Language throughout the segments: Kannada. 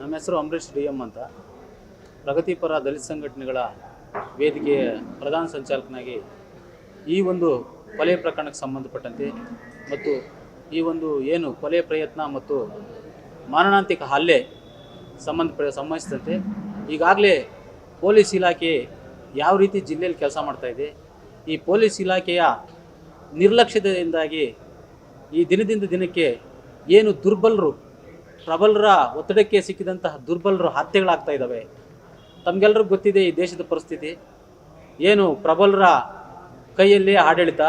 ನಮ್ಮ ಹೆಸರು ಅಂಬರೀಷ್ ಡಿ ಎಂ ಅಂತ. ಪ್ರಗತಿಪರ ದಲಿತ ಸಂಘಟನೆಗಳ ವೇದಿಕೆಯ ಪ್ರಧಾನ ಸಂಚಾಲಕನಾಗಿ ಈ ಒಂದು ಕೊಲೆ ಪ್ರಕರಣಕ್ಕೆ ಸಂಬಂಧಪಟ್ಟಂತೆ ಮತ್ತು ಈ ಒಂದು ಏನು ಕೊಲೆ ಪ್ರಯತ್ನ ಮತ್ತು ಮಾರಣಾಂತಿಕ ಹಲ್ಲೆ ಸಂಬಂಧ ಸಂಬಂಧಿಸಿದಂತೆ ಈಗಾಗಲೇ ಪೊಲೀಸ್ ಇಲಾಖೆ ಯಾವ ರೀತಿ ಜಿಲ್ಲೆಯಲ್ಲಿ ಕೆಲಸ ಮಾಡ್ತಾ ಇದೆ, ಈ ಪೊಲೀಸ್ ಇಲಾಖೆಯ ನಿರ್ಲಕ್ಷ್ಯದಿಂದಾಗಿ ಈ ದಿನದಿಂದ ದಿನಕ್ಕೆ ಏನು ದುರ್ಬಲರು ಪ್ರಬಲರ ಒತ್ತಡಕ್ಕೆ ಸಿಕ್ಕಿದಂತಹ ದುರ್ಬಲರು ಹತ್ಯೆಗಳಾಗ್ತಾ ಇದ್ದಾವೆ ತಮಗೆಲ್ಲರಿಗೂ ಗೊತ್ತಿದೆ ಈ ದೇಶದ ಪರಿಸ್ಥಿತಿ ಏನು ಪ್ರಬಲರ ಕೈಯಲ್ಲಿ ಆಡಳಿತ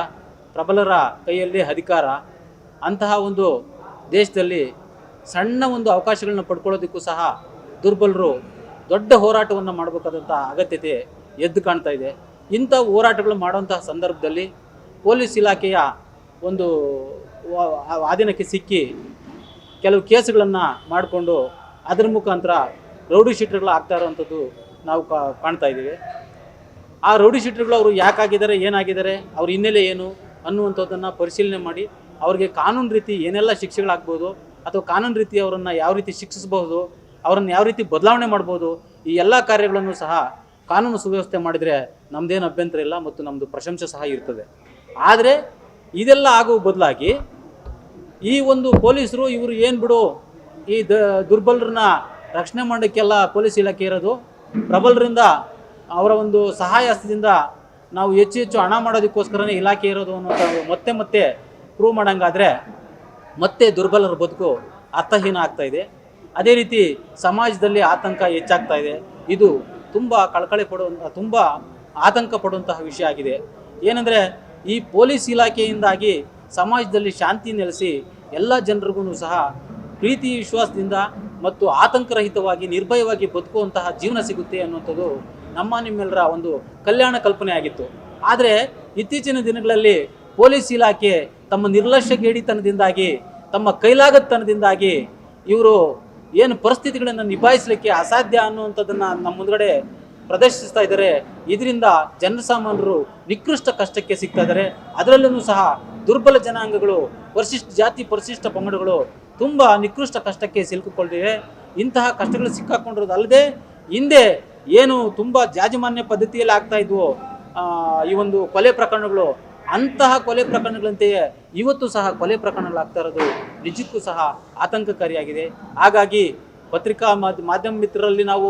ಪ್ರಬಲರ ಕೈಯಲ್ಲಿ ಅಧಿಕಾರ ಅಂತಹ ಒಂದು ದೇಶದಲ್ಲಿ ಸಣ್ಣ ಒಂದು ಅವಕಾಶಗಳನ್ನ ಪಡ್ಕೊಳ್ಳೋದಕ್ಕೂ ಸಹ ದುರ್ಬಲರು ದೊಡ್ಡ ಹೋರಾಟವನ್ನು ಮಾಡಬೇಕಾದಂಥ ಅಗತ್ಯತೆ ಎದ್ದು ಕಾಣ್ತಾ ಇದೆ ಇಂಥ ಹೋರಾಟಗಳು ಮಾಡುವಂತಹ ಸಂದರ್ಭದಲ್ಲಿ ಪೊಲೀಸ್ ಇಲಾಖೆಯ ಒಂದು ಆಧೀನಕ್ಕೆ ಸಿಕ್ಕಿ ಕೆಲವು ಕೇಸುಗಳನ್ನು ಮಾಡಿಕೊಂಡು ಅದರ ಮುಖಾಂತರ ರೌಡಿ ಶೀಟರ್ಗಳು ಆಗ್ತಾ ಇರೋವಂಥದ್ದು ನಾವು ಕಾಣ್ತಾ ಇದ್ದೀವಿ. ಆ ರೌಡಿ ಶೀಟರ್ಗಳು ಅವರು ಯಾಕಾಗಿದ್ದಾರೆ, ಏನಾಗಿದ್ದಾರೆ, ಅವ್ರ ಹಿನ್ನೆಲೆ ಏನು ಅನ್ನುವಂಥದ್ದನ್ನು ಪರಿಶೀಲನೆ ಮಾಡಿ ಅವ್ರಿಗೆ ಕಾನೂನು ರೀತಿ ಏನೆಲ್ಲ ಶಿಕ್ಷೆಗಳಾಗ್ಬೋದು ಅಥವಾ ಕಾನೂನು ರೀತಿ ಅವರನ್ನು ಯಾವ ರೀತಿ ಶಿಕ್ಷಿಸಬಹುದು, ಅವರನ್ನು ಯಾವ ರೀತಿ ಬದಲಾವಣೆ ಮಾಡ್ಬೋದು, ಈ ಎಲ್ಲ ಕಾರ್ಯಗಳನ್ನು ಸಹ ಕಾನೂನು ಸುವ್ಯವಸ್ಥೆ ಮಾಡಿದರೆ ನಮ್ಮದೇನು ಅಭ್ಯಂತರ ಇಲ್ಲ ಮತ್ತು ನಮ್ಮದು ಪ್ರಶಂಸೆ ಸಹ ಇರ್ತದೆ. ಆದರೆ ಇದೆಲ್ಲ ಆಗುವ ಬದಲಾಗಿ ಈ ಒಂದು ಪೊಲೀಸರು ಇವರು ಏನು ಬಿಡು? ಈ ದುರ್ಬಲರನ್ನ ರಕ್ಷಣೆ ಮಾಡೋಕ್ಕೆಲ್ಲ ಪೊಲೀಸ್ ಇಲಾಖೆ ಇರೋದು. ಪ್ರಬಲರಿಂದ ಅವರ ಒಂದು ಸಹಾಯ ಹಸ್ತದಿಂದ ನಾವು ಹೆಚ್ಚು ಹೆಚ್ಚು ಹಣ ಮಾಡೋದಕ್ಕೋಸ್ಕರನೇ ಇಲಾಖೆ ಇರೋದು ಅನ್ನೋ ಮತ್ತೆ ಮತ್ತೆ ಪ್ರೂವ್ ಮಾಡಂಗಾದ್ರೆ ಮತ್ತೆ ದುರ್ಬಲರ ಬದುಕು ಅರ್ಥಹೀನ ಆಗ್ತಾ ಇದೆ. ಅದೇ ರೀತಿ ಸಮಾಜದಲ್ಲಿ ಆತಂಕ ಹೆಚ್ಚಾಗ್ತಾ ಇದೆ. ಇದು ತುಂಬ ಕಳಕಳಿ ಪಡುವಂಥ ತುಂಬ ಆತಂಕ ಪಡುವಂತಹ ವಿಷಯ ಆಗಿದೆ. ಏನಂದರೆ ಈ ಪೊಲೀಸ್ ಇಲಾಖೆಯಿಂದಾಗಿ ಸಮಾಜದಲ್ಲಿ ಶಾಂತಿ ನೆಲೆಸಿ ಎಲ್ಲ ಜನರಿಗೂ ಸಹ ಪ್ರೀತಿ ವಿಶ್ವಾಸದಿಂದ ಮತ್ತು ಆತಂಕರಹಿತವಾಗಿ ನಿರ್ಭಯವಾಗಿ ಬದುಕುವಂತಹ ಜೀವನ ಸಿಗುತ್ತೆ ಅನ್ನುವಂಥದ್ದು ನಮ್ಮ ನಿಮ್ಮೆಲ್ಲರ ಒಂದು ಕಲ್ಯಾಣ ಕಲ್ಪನೆ ಆಗಿತ್ತು. ಆದರೆ ಇತ್ತೀಚಿನ ದಿನಗಳಲ್ಲಿ ಪೊಲೀಸ್ ಇಲಾಖೆ ತಮ್ಮ ನಿರ್ಲಕ್ಷ್ಯ ಗೇಡಿತನದಿಂದಾಗಿ ತಮ್ಮ ಕೈಲಾಗತ್ತನದಿಂದಾಗಿ ಇವರು ಏನು ಪರಿಸ್ಥಿತಿಗಳನ್ನು ನಿಭಾಯಿಸಲಿಕ್ಕೆ ಅಸಾಧ್ಯ ಅನ್ನುವಂಥದ್ದನ್ನು ನಮ್ಮ ಮುಂದ್ಗಡೆ ಪ್ರದರ್ಶಿಸ್ತಾ ಇದ್ದಾರೆ. ಇದರಿಂದ ಜನಸಾಮಾನ್ಯರು ನಿಕೃಷ್ಟ ಕಷ್ಟಕ್ಕೆ ಸಿಗ್ತಾ ಇದ್ದಾರೆ. ಅದರಲ್ಲೂ ಸಹ ದುರ್ಬಲ ಜನಾಂಗಗಳು, ಪರಿಶಿಷ್ಟ ಜಾತಿ ಪರಿಶಿಷ್ಟ ಪಂಗಡಗಳು ತುಂಬ ನಿಕೃಷ್ಟ ಕಷ್ಟಕ್ಕೆ ಸಿಲುಕಿಕೊಂಡಿವೆ. ಇಂತಹ ಕಷ್ಟಗಳು ಸಿಕ್ಕಾಕೊಂಡಿರೋದಲ್ಲದೆ ಹಿಂದೆ ಏನು ತುಂಬ ಜಾಜಮಾನ್ಯ ಪದ್ಧತಿಯಲ್ಲಿ ಆಗ್ತಾ ಇದ್ವು ಈ ಒಂದು ಕೊಲೆ ಪ್ರಕರಣಗಳು, ಅಂತಹ ಕೊಲೆ ಪ್ರಕರಣಗಳಂತೆಯೇ ಇವತ್ತು ಸಹ ಕೊಲೆ ಪ್ರಕರಣಗಳಾಗ್ತಾ ಇರೋದು ನಿಜಕ್ಕೂ ಸಹ ಆತಂಕಕಾರಿಯಾಗಿದೆ. ಹಾಗಾಗಿ ಪತ್ರಿಕಾ ಮಾಧ್ಯ ಮಾಧ್ಯಮ ಮಿತ್ರರಲ್ಲಿ ನಾವು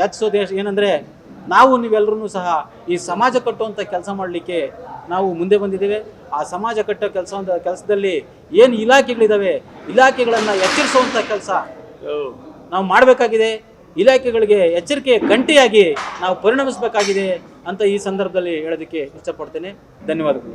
ಯಾಚಿಸೋದು ಏನಂದರೆ ನಾವು ನೀವೆಲ್ಲರೂ ಸಹ ಈ ಸಮಾಜ ಕಟ್ಟುವಂಥ ಕೆಲಸ ಮಾಡಲಿಕ್ಕೆ ನಾವು ಮುಂದೆ ಬಂದಿದ್ದೇವೆ. ಆ ಸಮಾಜ ಕಟ್ಟೋ ಕೆಲಸ ಕೆಲಸದಲ್ಲಿ ಏನು ಇಲಾಖೆಗಳಿದ್ದಾವೆ ಇಲಾಖೆಗಳನ್ನು ಎಚ್ಚರಿಸುವಂಥ ಕೆಲಸ ನಾವು ಮಾಡಬೇಕಾಗಿದೆ. ಇಲಾಖೆಗಳಿಗೆ ಎಚ್ಚರಿಕೆ ಗಂಟೆಯಾಗಿ ನಾವು ಪರಿಣಮಿಸಬೇಕಾಗಿದೆ ಅಂತ ಈ ಸಂದರ್ಭದಲ್ಲಿ ಹೇಳೋದಕ್ಕೆ ಇಷ್ಟಪಡ್ತೇನೆ. ಧನ್ಯವಾದಗಳು.